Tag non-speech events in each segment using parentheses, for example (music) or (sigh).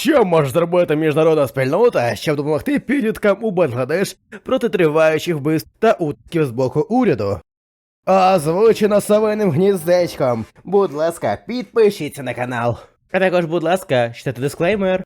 Що може зробити міжнародна спільнота, щоб допомогти підліткам у Бангладеш проти триваючих вбивств та утків з боку уряду? Озвучено совиним гніздечком. Будь ласка, підпишіться на канал. А також, будь ласка, читайте дисклеймер.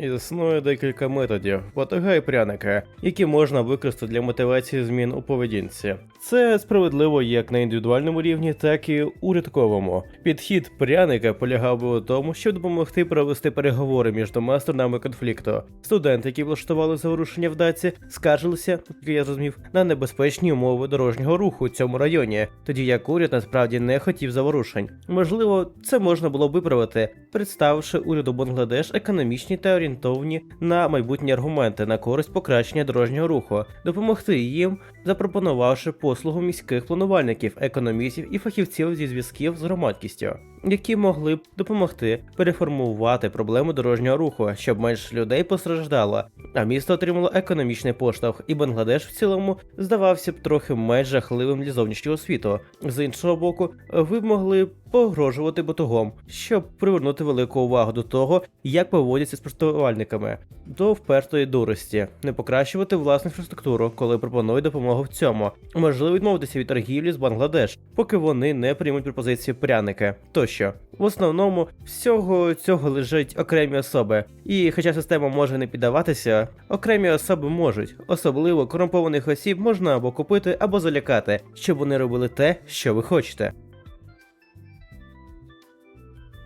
Існує декілька методів потага і пряника, які можна використати для мотивації змін у поведінці. Це справедливо як на індивідуальному рівні, так і у рядковому. Підхід пряника полягав би у тому, щоб допомогти провести переговори між двома сторонами конфлікту. Студенти, які влаштували заворушення в даці, скаржилися, як я зрозумів, на небезпечні умови дорожнього руху у цьому районі, тоді як уряд насправді не хотів заворушень. Можливо, це можна було б виправити, представивши уряду Бангладеш економічні та орієнтовні на майбутні аргументи на користь покращення дорожнього руху, допомогти їм, запропонувавши послугу міських планувальників, економістів і фахівців зі зв'язків з громадськістю, які могли б допомогти переформувати проблему дорожнього руху, щоб менше людей постраждало, а місто отримало економічний поштовх, і Бангладеш в цілому здавався б трохи менш жахливим для зовнішнього світу. З іншого боку, ви б могли погрожувати батогом, щоб привернути велику увагу до того, як поводяться з протестувальниками, до впертої дурості, не покращувати власну інфраструктуру, коли пропонують допомогу в цьому, можливо відмовитися від торгівлі з Бангладеш, поки вони не приймуть пропозиції пряника тощо. В основному всього цього лежать окремі особи, і хоча система може не піддаватися, окремі особи можуть, особливо корумпованих осіб можна або купити, або залякати, щоб вони робили те, що ви хочете.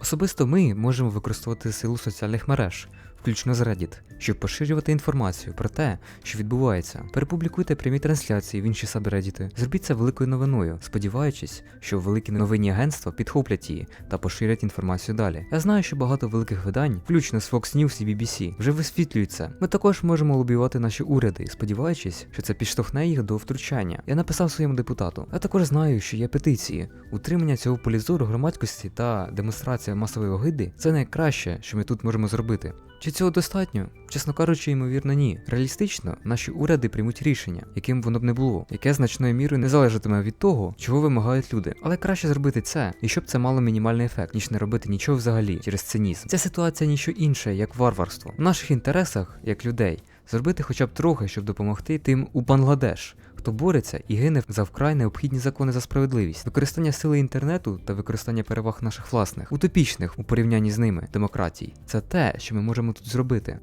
Особисто ми можемо використовувати силу соціальних мереж, включно з Reddit, щоб поширювати інформацію про те, що відбувається. Перепублікуйте прямі трансляції в інші сабреддіти. Зробіть це великою новиною, сподіваючись, що великі новинні агентства підхоплять її та поширять інформацію далі. Я знаю, що багато великих видань, включно з Fox News і BBC, вже висвітлюють це. Ми також можемо лобіювати наші уряди, сподіваючись, що це підштовхне їх до втручання. Я написав своєму депутату. Я також знаю, що є петиції. Утримання цього полізору громадськості та демонстрація масової огиди це найкраще, що ми тут можемо зробити. Чи цього достатньо? Чесно кажучи, ймовірно, ні. Реалістично, наші уряди приймуть рішення, яким воно б не було, яке значною мірою не залежатиме від того, чого вимагають люди. Але краще зробити це, і щоб це мало мінімальний ефект, ніж не робити нічого взагалі через цинізм. Ця ситуація ніщо інше, як варварство. В наших інтересах, як людей, зробити хоча б трохи, щоб допомогти тим у Бангладеш. Хто бореться і гине за вкрай необхідні закони за справедливість, використання сили інтернету та використання переваг наших власних, утопічних у порівнянні з ними демократій. Це те, що ми можемо тут зробити.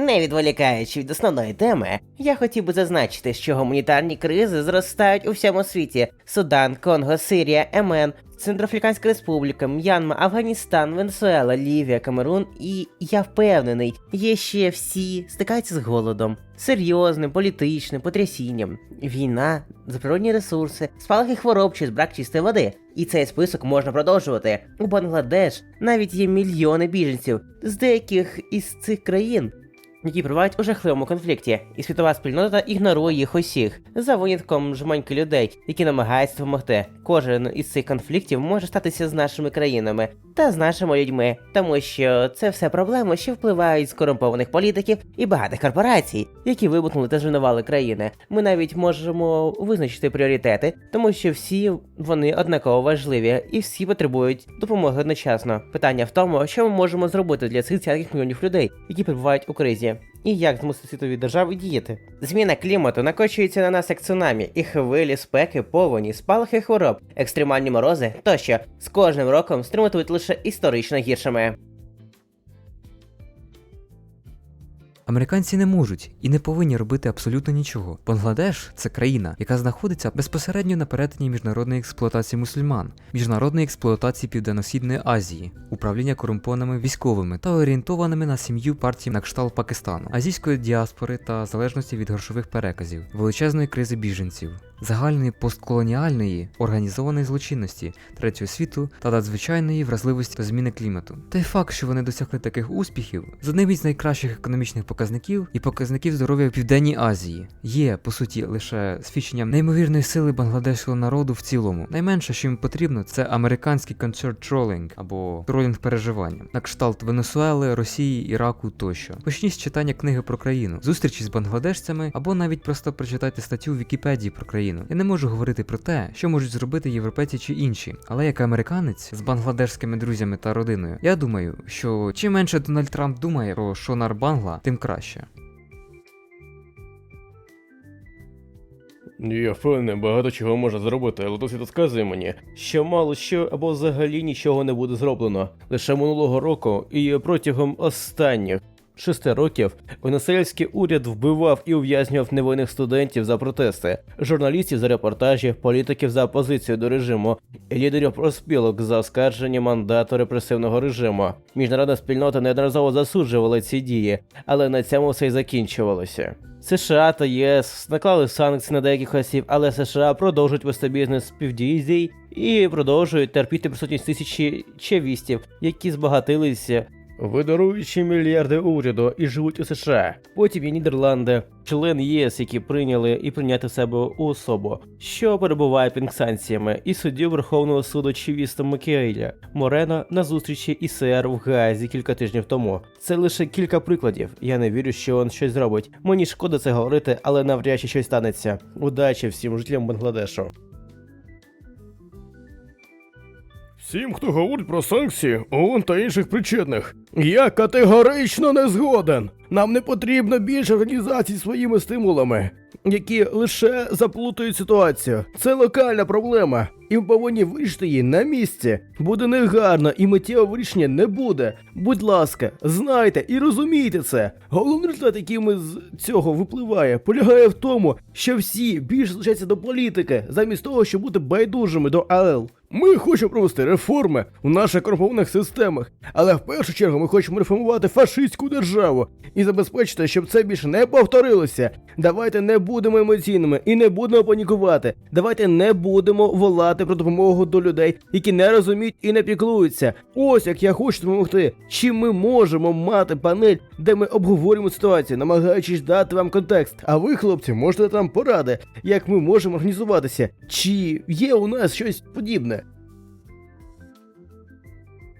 Не відволікаючи від основної теми, я хотів би зазначити, що гуманітарні кризи зростають у всьому світі: Судан, Конго, Сирія, Емен, Центроафриканська Республіка, М'янма, Афганістан, Венесуела, Лівія, Камерун і я впевнений, є ще всі стикаються з голодом, серйозним, політичним, потрясінням, війна, заприродні ресурси, спалахи хвороб чи брак чистої води. І цей список можна продовжувати. У Бангладеш навіть є мільйони біженців з деяких із цих країн які перебувають у жахливому конфлікті, і світова спільнота ігнорує їх усіх за винятком жменьки людей, які намагаються допомогти. Кожен із цих конфліктів може статися з нашими країнами та з нашими людьми, тому що це все проблеми, що впливають з корумпованих політиків і багатих корпорацій, які вибухнули та зруйнували країни. Ми навіть можемо визначити пріоритети, тому що всі вони однаково важливі і всі потребують допомоги одночасно. Питання в тому, що ми можемо зробити для цих цілих мільйонів людей, які перебувають у кризі. І як змусити світові держави діяти? Зміна клімату накочується на нас як цунамі, і хвилі, спеки, повені, спалахи хвороб, екстремальні морози тощо з кожним роком стримують лише історично гіршими. Американці не можуть і не повинні робити абсолютно нічого. Бангладеш це країна, яка знаходиться безпосередньо на перетині міжнародної експлуатації мусульман, міжнародної експлуатації Південно-Східної Азії, управління корумпованими військовими та орієнтованими на сім'ю партій на кшталт Пакистану, азійської діаспори та залежності від грошових переказів, величезної кризи біженців. Загальної постколоніальної організованої злочинності третього світу та надзвичайної вразливості до зміни клімату. Той факт, що вони досягли таких успіхів, з одним із найкращих економічних показників і показників здоров'я в Південній Азії, є по суті лише свідченням неймовірної сили бангладешського народу в цілому. Найменше, що їм потрібно, це американський концерт тролінг або тролінг переживання на кшталт Венесуели, Росії, Іраку тощо. Почніть з читання книги про країну, зустрічі з бангладешцями або навіть просто прочитайте статтю в Вікіпедії про країну. Україну. Я не можу говорити про те, що можуть зробити європейці чи інші, але як американець з бангладешськими друзями та родиною, я думаю, що чим менше Дональд Трамп думає про Шонар Бангла, тим краще. Я впевнений, багато чого можна зробити, але досвід розказує мені, що мало що або взагалі нічого не буде зроблено. Лише минулого року і протягом останніх шести років венесуельський уряд вбивав і ув'язнював невинних студентів за протести, журналістів за репортажі, політиків за опозицію до режиму, лідерів проспілок за оскарження мандату репресивного режиму. Міжнародна спільнота неодноразово засуджувала ці дії, але на цьому все й закінчувалося. США та ЄС наклали санкції на деяких осіб, але США продовжують вести бізнес з півдізій і продовжують терпіти присутність тисячі чевістів, які збагатилися. Видаруючи мільярди уряду і живуть у США. Потім є Нідерланди, член ЄС, які прийняли і прийняти в себе особу, що перебуває під санкціями, і суддю Верховного суду Чівіста Макіеля Морено на зустрічі ІСР в Гаазі кілька тижнів тому. Це лише кілька прикладів. Я не вірю, що він щось зробить. Мені шкода це говорити, але навряд чи щось станеться. Удачі всім жителям Бангладешу. Всім, хто говорить про санкції, ООН та інших причетних, я категорично не згоден. Нам не потрібно більше організацій своїми стимулами, які лише заплутають ситуацію. Це локальна проблема, і ми повинні вирішити її на місці. Буде негарно і миттєвого вирішення не буде. Будь ласка, знайте і розумійте це. Головний результат, який ми з цього випливає, полягає в тому, що всі більше залишаються до політики, замість того, щоб бути байдужими до АЛ. Ми хочемо провести реформи в наших корумпованих системах, але в першу чергу ми хочемо реформувати фашистську державу і забезпечити, щоб це більше не повторилося. Давайте не будемо емоційними і не будемо панікувати. Давайте не будемо волати про допомогу до людей, які не розуміють і не піклуються. Ось як я хочу допомогти. Чи ми можемо мати панель, де ми обговорюємо ситуацію, намагаючись дати вам контекст. А ви, хлопці, можете нам поради, як ми можемо організуватися. Чи є у нас щось подібне?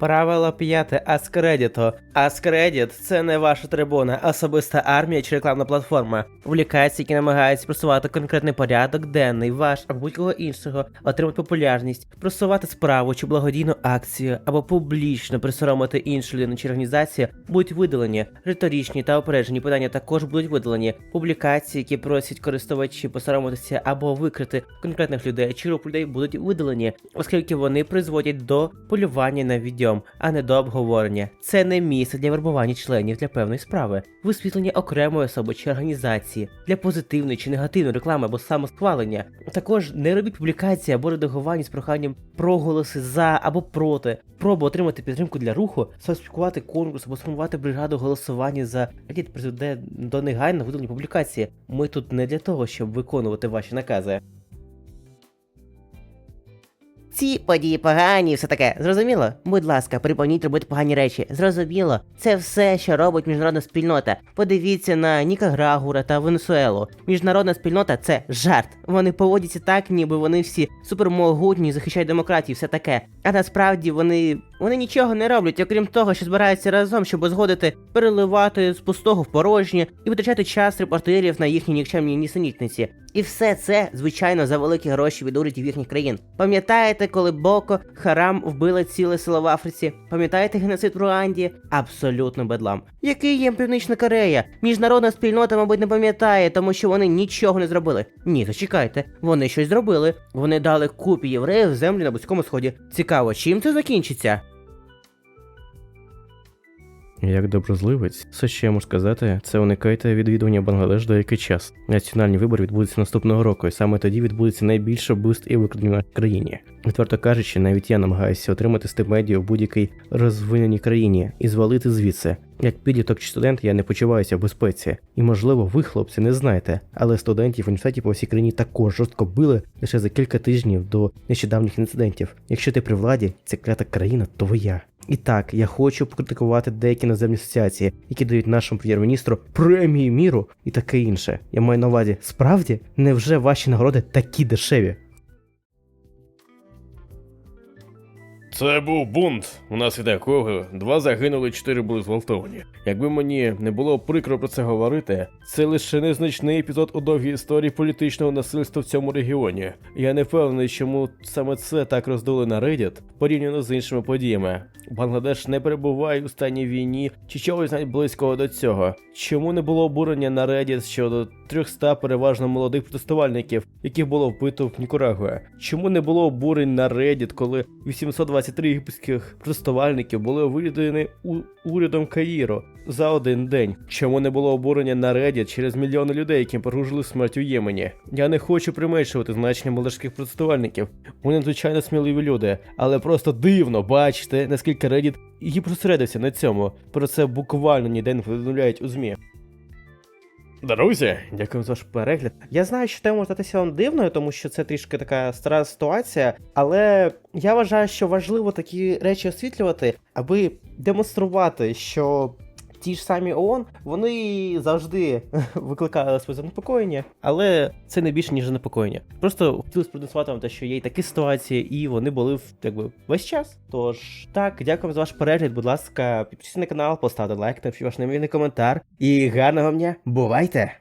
Правило п'яте Аскредіто. Аскредіт це не ваша трибуна, особиста армія чи рекламна платформа. Публікації, які намагаються просувати конкретний порядок денний, ваш або будь-кого іншого, отримати популярність, просувати справу чи благодійну акцію, або публічно присоромити іншу людину чи організацію, будуть видалені. Риторичні та опереджені питання також будуть видалені. Публікації, які просять користувачі посоромитися або викрити конкретних людей чи груп людей, будуть видалені, оскільки вони призводять до полювання на відьом, а не до обговорення. Це не місце для вербування членів для певної справи, висвітлення окремої особи чи організації для позитивної чи негативної реклами або самосхвалення. Також не робіть публікації або редагування з проханням про голоси за або проти, спробу отримати підтримку для руху, сфальсифікувати конкурс або сформувати бригаду голосування за призведе до негайного видалення публікації. Ми тут не для того, щоб виконувати ваші накази. Ці події погані, все таке. Зрозуміло? Будь ласка, припиніть робити погані речі. Зрозуміло, це все, що робить міжнародна спільнота. Подивіться на Ніка Грагура та Венесуелу. Міжнародна спільнота це жарт. Вони поводяться так, ніби вони всі супермогутні, захищають демократію, все таке. А насправді вони. Вони нічого не роблять, окрім того, що збираються разом, щоб узгодити переливати з пустого в порожнє і витрачати час репортерів на їхні нікчемні нісенітниці. І все це, звичайно, за великі гроші від урядів їхніх країн. Пам'ятаєте, коли Боко Харам вбила ціле село в Африці? Пам'ятаєте геноцид в Руанді? Абсолютно бедлам. Який є Північна Корея? Міжнародна спільнота, мабуть, не пам'ятає, тому що вони нічого не зробили. Ні, зачекайте, вони щось зробили. Вони дали купі євреїв землі на Близькому Сході. Цікаво, чим це закінчиться? Як доброзливець, все що я можу сказати, це уникайте відвідування Бангладеш деякий час. Національні вибори відбудуться наступного року, і саме тоді відбудеться найбільше вбивств і викрадень в країні. Відверто кажучи, навіть я намагаюся отримати стипендію в будь-якій розвиненій країні і звалити звідси. Як підліток чи студент я не почуваюся в безпеці. І можливо, ви, хлопці, не знаєте, але студентів в університеті по всій країні також жорстко били лише за кілька тижнів до нещодавніх інцидентів. Якщо ти при владі, ця клята країна твоя. І так, я хочу покритикувати деякі наземні асоціації, які дають нашому прем'єр-міністру премії міру і таке інше. Я маю на увазі, справді, невже ваші нагороди такі дешеві? Це був бунт. У такого. Два загинули, чотири були зґвалтовані. Якби мені не було прикро про це говорити, це лише незначний епізод у довгій історії політичного насильства в цьому регіоні. Я не впевнений, чому саме це так роздули на Reddit порівняно з іншими подіями. Бангладеш не перебуває у стані війні чи чогось навіть близького до цього. Чому не було обурення на Reddit щодо 300 переважно молодих протестувальників, яких було вбито в Нікарагуа? Чому не було обурень на Reddit, коли 823 єгипетських протестувальників були виведені у урядом Каїро за один день? Чому не було обурення на Reddit через мільйони людей, які порушили смерть у Ємені? Я не хочу применшувати значення молодших протестувальників. Вони надзвичайно сміливі люди, але просто дивно бачити, наскільки Reddit і зосередився на цьому. Про це буквально ніде не повідомляють у ЗМІ. Друзі, дякую за ваш перегляд. Я знаю, що тема може здатися вам дивною, тому що це трішки така стара ситуація, але я вважаю, що важливо такі речі освітлювати, аби демонструвати, що ті ж самі ООН, вони завжди (laughs) викликали своє занепокоєння, але це не більше, ніж занепокоєння. Просто хотілося продемонструвати вам те, що є і такі ситуації, і вони були якби весь час. Тож так, дякую за ваш перегляд. Будь ласка, підпишіться на канал, поставте лайк, напишіть ваш невільний коментар. І гарного вам дня. Бувайте!